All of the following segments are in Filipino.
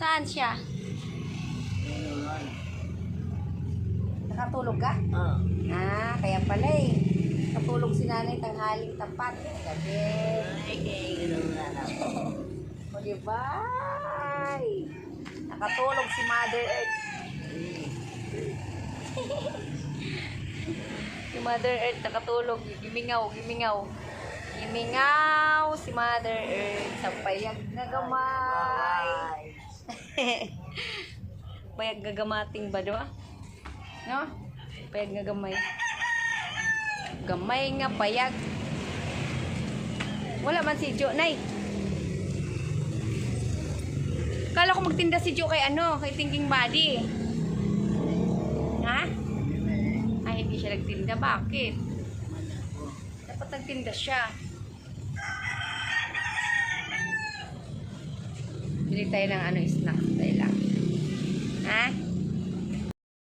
Saan siya? Nakatulog ka? Oo. Ah, kaya pala eh. Nakatulog si nanay tanghaling tapat. Gabi. Ay, kaya gano'n na lang. o. Nakatulog si Mother Earth. si Mother Earth nakatulog. Gimingaw, gimingaw. Gimingaw si Mother Earth sa payag na gamay. payag gagamating ba, diba? No? Payag nga gamay. Gamay nga payag. Wala man si Jo, Nay. Kala ko magtinda si Jo kay ano, kay Thinking Body. Ha? Ay, hindi siya nagtinda. Bakit? Dapat nagtinda siya. Bili tayo ng ano, snack. Tayo lang. Ha?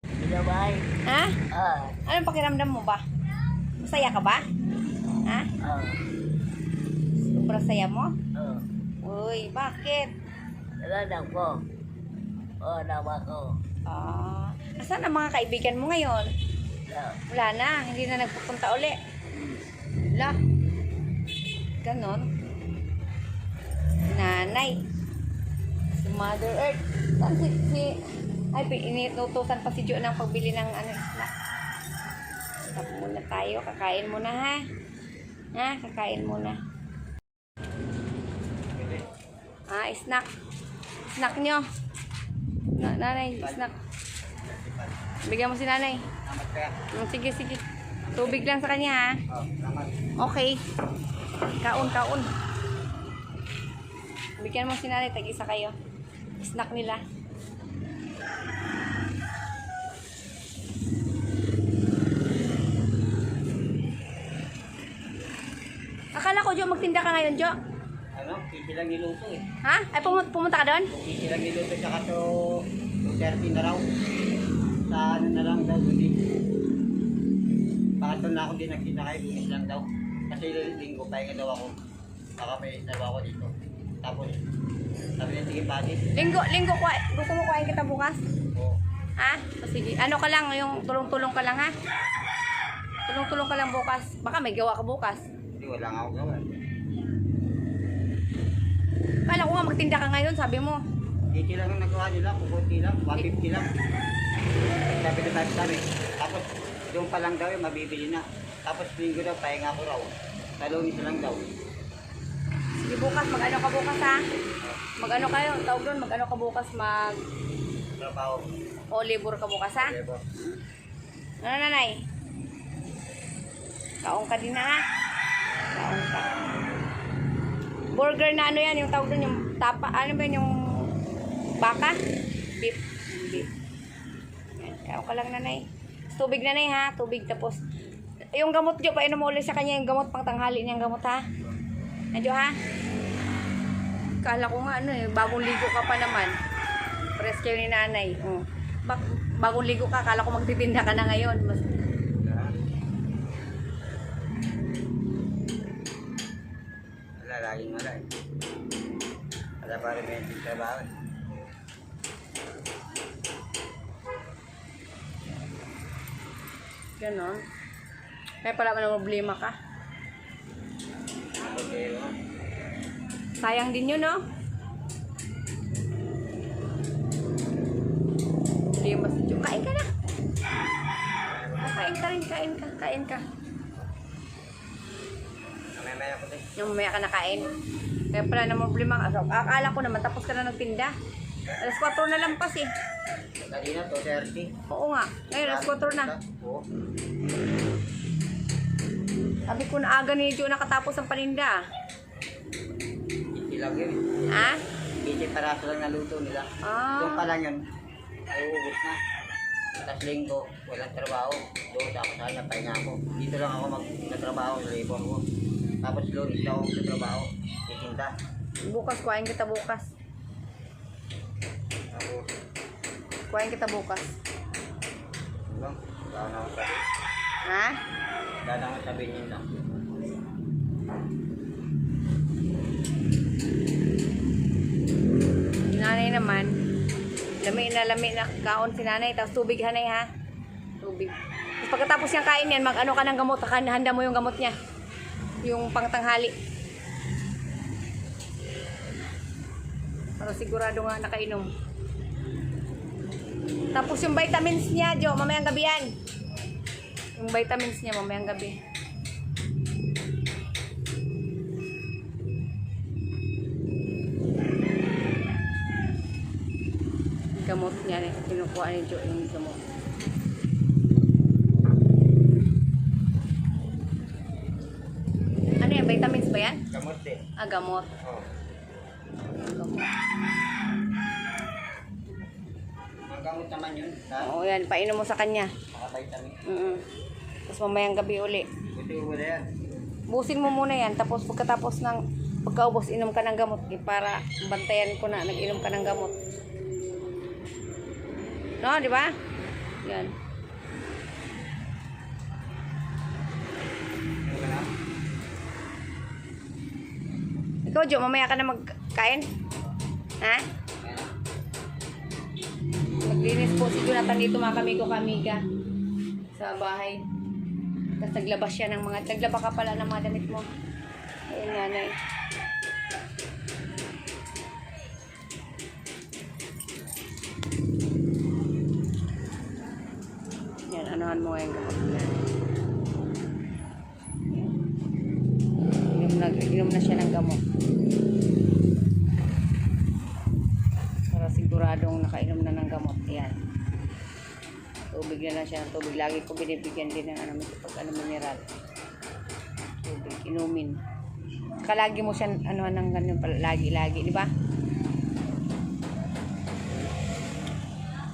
Pinabay. Ha? Ah. Anong pakiramdam mo ba? Masaya ka ba? Ha? Oo. Sobrang saya mo? Oo. Uy, bakit? Nalalang ko. Oo, nawa ko. Ah, asan ang mga kaibigan mo ngayon? Oo. Wala na, hindi na nagpupunta uli. Wala. Ganon. Nanay. Si Mother Earth. Saan si, si ay, pi- inutusan pa si Jo ng pagbili ng ano, snack. Stop muna tayo. Kakain muna ha. Ha? Kakain muna. Ah, snack. Snack nyo. Na, nanay, snack. Bigyan mo si nanay. Salamat Sige, sige. Tubig lang sa kanya, ha? Okay. Kaon, kaon. Bigyan mo si nanay, tag-isa kayo. Snack nila. Akala ko, Jo, magtinda ka ngayon, Jo. Ano? Kisi lang niluto eh. Ha? Ay, pumunta, pumunta ka doon? Kisi lang niluto tsaka to 230 na raw. Sa ano na lang daw, hindi. Bakit na ako din nagkita kayo, lumis lang daw. Kasi linggo, pahinga daw ako. Baka may nawa ako dito. Tapos, sabi niya, sige budget. Linggo, linggo, kwa, gusto mo kuhain kita bukas? Oo. Ha? O, sige. Ano ka lang, yung tulong-tulong ka lang, ha? Tulong-tulong ka lang bukas. Baka may gawa ka bukas. Hindi, wala nga ako gawa. Kala ko nga magtinda ka ngayon, sabi mo. Kisi lang ang nagawa nila, kukunti lang, 150 lang. Sabi na tayo sabi. Tapos, doon pa lang daw yung mabibili na. Tapos, linggo daw, pahinga ko raw. Talunis lang daw. Sige bukas, mag-ano ka bukas ha? Mag-ano kayo, tawag doon, mag-ano ka bukas, mag Trabaho. o libur ka bukas ha? Diba? Ano nanay? Kaong ka din na ha? Kaong ka. Burger na ano yan, yung tawag doon, yung tapa, ano ba yun, yung baka? Beef. Beef. Yan, kaong ka lang nanay. Tubig nanay ha, tubig tapos yung gamot Jo, painom mo ulit sa kanya yung gamot pang tanghali niyang gamot ha. Medyo ha? Kala ko nga ano eh, bagong ligo ka pa naman. Press kayo ni nanay. Oh. Bak bagong ligo ka, kala ko magtitinda ka na ngayon. Mas, Wala, laging wala eh. Wala pa rin may trabaho eh. ganon. Kaya pala na problema ka. Sayang din yun, no? Problema si Jo. Kain ka na. Kain ka rin, kain ka, kain ka. Mamaya ko din. Yung mamaya ka nakain. Kaya pala na problema akala ko naman, tapos ka na nagtinda. Alas 4 na lang pas eh. Kanina, 230. Oo nga. Ngayon, alas 4 na. Oo. Sabi ko na aga ni Jo nakatapos ang paninda. Hindi lang yun. Ha? Hindi paraso lang naluto nila. Ah. Doon pa lang yun. Ay, uubos na. Tapos linggo, walang trabaho. Doon ako sa kanya, pahinga ako. Dito lang ako mag-trabaho, labor ko. Tapos lunis ako sa trabaho. Titinda. Bukas, kuhain kita bukas. Tapos, Kuhain kita bukas. lang, wala na akong sabi. Ha? Akong sabihin. Si nanay naman, lami na lami na kaon si nanay. Tapos tubig hanay ha. Tubig. pagkatapos niyang kain yan, mag ano ka ng gamot, handa mo yung gamot niya. Yung pangtanghali. Para sigurado nga nakainom. Tapos yung vitamins niya, Jo, mamayang gabi yan. Yung vitamins niya, mamayang gabi. gamot niya, eh. kinukuha ni Jo yung gamot. Ano yan? Vitamins ba yan? Gamot din. Ah, gamot. Oh. Gamot. Gamot naman yun. Oo, yan. Painom mo sa kanya. Mga vitamin. Mm Tapos mamayang gabi uli. Buti mo na yan. Busin mo muna yan. Tapos pagkatapos ng pagkaubos, inom ka ng gamot. Eh, para bantayan ko na, nag-inom ka ng gamot. No, di ba? Yan. Ikaw, Jo, mamaya ka na magkain? Ha? Ayan. Naglinis po si Jonathan dito mga kamigo kamiga sa bahay. Tapos naglabas siya ng mga, naglaba ka pala ng mga damit mo. Ayun nanay. Yan, anuhan mo gamot na. Inom na, inom na siya ng gamot. Para siguradong nakainom na ng gamot. Yan. Tubig na lang siya ng tubig. Lagi ko binibigyan din ng ano, pag ano, mineral. Tubig, inumin. Kalagi mo siya ano ng ganun pala, lagi-lagi, di ba?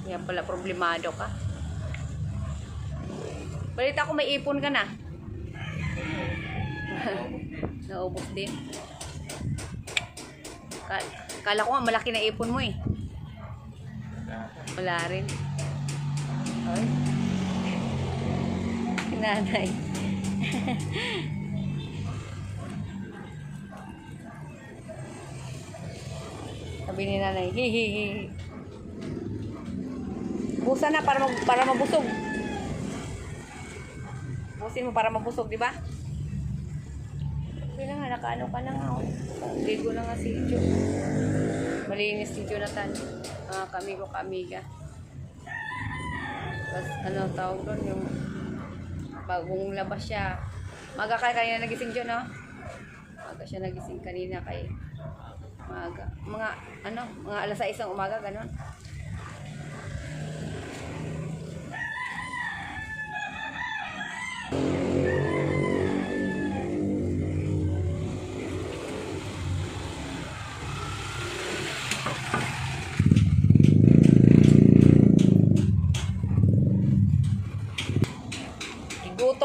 Kaya pala problemado ka. Balita ko may ipon ka na. Naubos din. Ka- Kala ko nga malaki na ipon mo eh. Wala rin. Ay. Nanay. Sabi ni nanay, hi hi hi. Busa na para mag, para mabusog. Busin mo para mabusog, di ba? Okay na nga, nakaano ka na nga. Oh. Ligo na nga si Jo. Malinis si Jonathan. Mga kami ko kamiga. Tapos ano tawag doon yung bagong labas siya. Maga ka kanina nagising Jo, no? Maga siya nagising kanina kay maga. Mga ano, mga alas 6 ng umaga, ganon.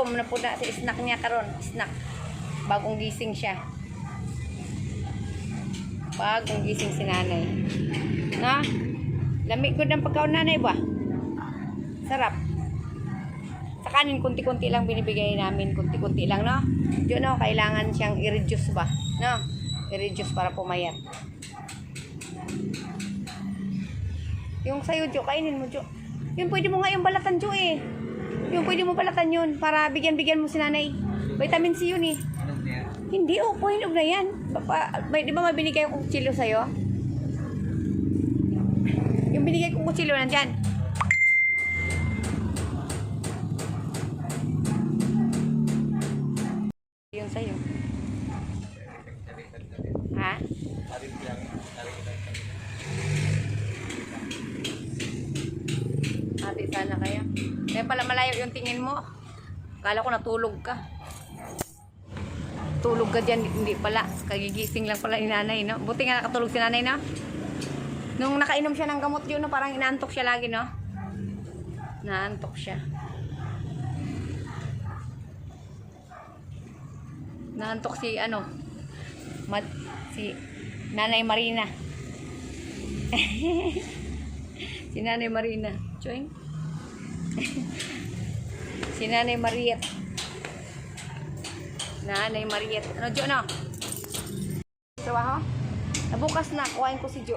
Gutom na po na sa snack niya karon, snack. Bagong gising siya. Bagong gising si nanay. Na? Lamig ko ng pagkaon nanay ba? Sarap. Sa kanin, kunti-kunti lang binibigay namin. Kunti-kunti lang, no? Yun, no? Kailangan siyang i-reduce ba? No? I-reduce para pumayat. Yung sa'yo, Jo, kainin mo, Jo. Yun, pwede mo nga yung balatan, Jo, eh. Yung pwede mo balatan yun para bigyan-bigyan mo si nanay. Vitamin C yun, eh. Hindi, oh, of na yan. Papa, may, di ba may binigay akong kutsilyo sa'yo? Yung binigay kong kutsilyo nandyan. Yung sa'yo. Ha? Sabi ko lang. Sabi ko lang. Ate, sana kaya. Kaya pala malayo yung tingin mo. Kala ko natulog ka. Tulog ka dyan, hindi pala. Kagigising lang pala ni nanay, no? Buti nga nakatulog si nanay, no? Nung nakainom siya ng gamot yun, no? Parang inaantok siya lagi, no? Naantok siya. Naantok si, ano? Mad, si Nanay Marina. si Nanay Marina. Choing. Si Nanay Mariet. Nanay Mariet. Ano, Jo, no? Trabaho? Nabukas na. Kuhain ko si Jo.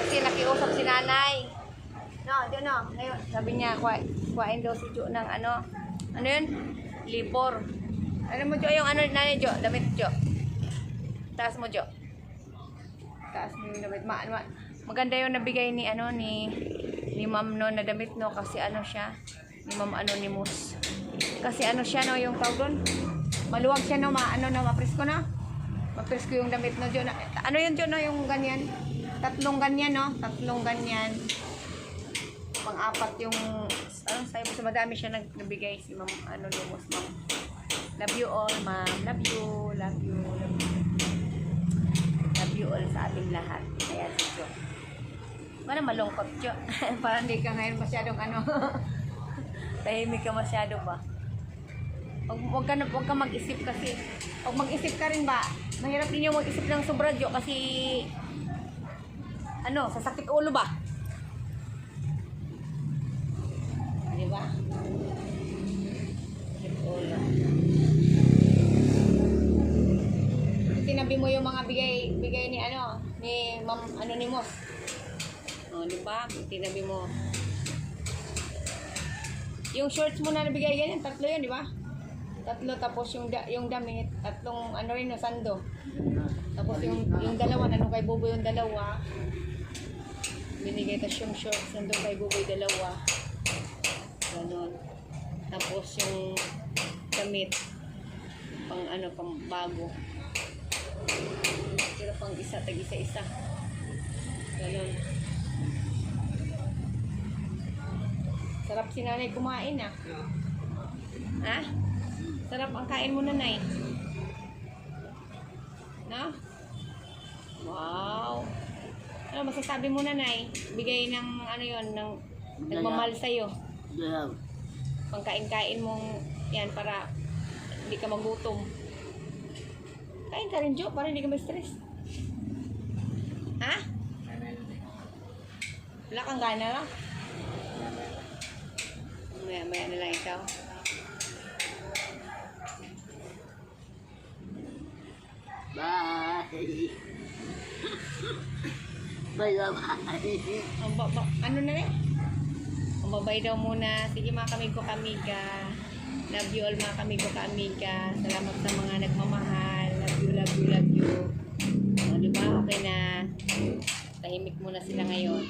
Kasi nakiusap si nanay. No, Jo, no. Ngayon, sabi niya, kuha, kuhain daw si Jo ng ano, ano yun? Libor. Ano mo, Jo, yung ano, nanay, Jo, damit, Jo. Taas mo, Jo. Taas mo yung damit. Ma, ma, maganda yung nabigay ni, ano, ni, ni ma'am, no, na damit, no, kasi ano siya, ni ma'am Anonymous. Kasi ano siya, no, yung tawag doon, maluwag siya, no, ma, ano, no, mapresko, no? Mapresko yung damit, no, Jo. Na, ano yun, Jo, no, yung ganyan? Tatlong ganyan, no? Tatlong ganyan pang-apat yung ano sabi sa madami siya nag nabigay si ma'am ano lumos ma'am love you all ma'am love you love you love you all sa ating lahat kaya si Jo Wala malungkot Jo parang hindi ka ngayon masyadong ano tahimik ka masyado ba Huwag, huwag ka, huwag ka mag-isip kasi Huwag mag-isip ka rin ba mahirap yung mag-isip ng sobra Jo kasi ano sasakit ulo ba Di ba? Ulo. Tinabi mo yung mga bigay bigay ni ano, ni Ma'am Anonymous. Oh, di ba? Tinabi mo. Yung shorts mo na nabigay ganyan, tatlo yun, di ba? Tatlo tapos yung da, yung damit, tatlong ano rin no, sando. Tapos yung yung dalawa, ano kay Buboy yung dalawa. Binigay tas yung shorts nandun kay Buboy dalawa. Ganon. Tapos yung damit, pang ano, pang bago. Pero pang isa, tag isa-isa. Ganon. Sarap si nanay kumain ah. Ha? Sarap ang kain mo nanay. No? Wow. Ano masasabi mo nanay? Bigay ng ano yon ng nagmamahal sa'yo Yeah. pangkain-kain mong yan para hindi ka magutom. Kain ka rin, Jo, para hindi ka ma-stress. Ha? Wala kang gana na? Maya, maya na lang ikaw. Bye. Bye bye. Ang ba, ba, ano na rin? Ang babay daw muna. Sige mga kamigo kamiga. Love you all mga kamigo kamiga. Salamat sa mga nagmamahal. Love you, love you, love you. O, di ba? Okay na. Tahimik muna sila ngayon.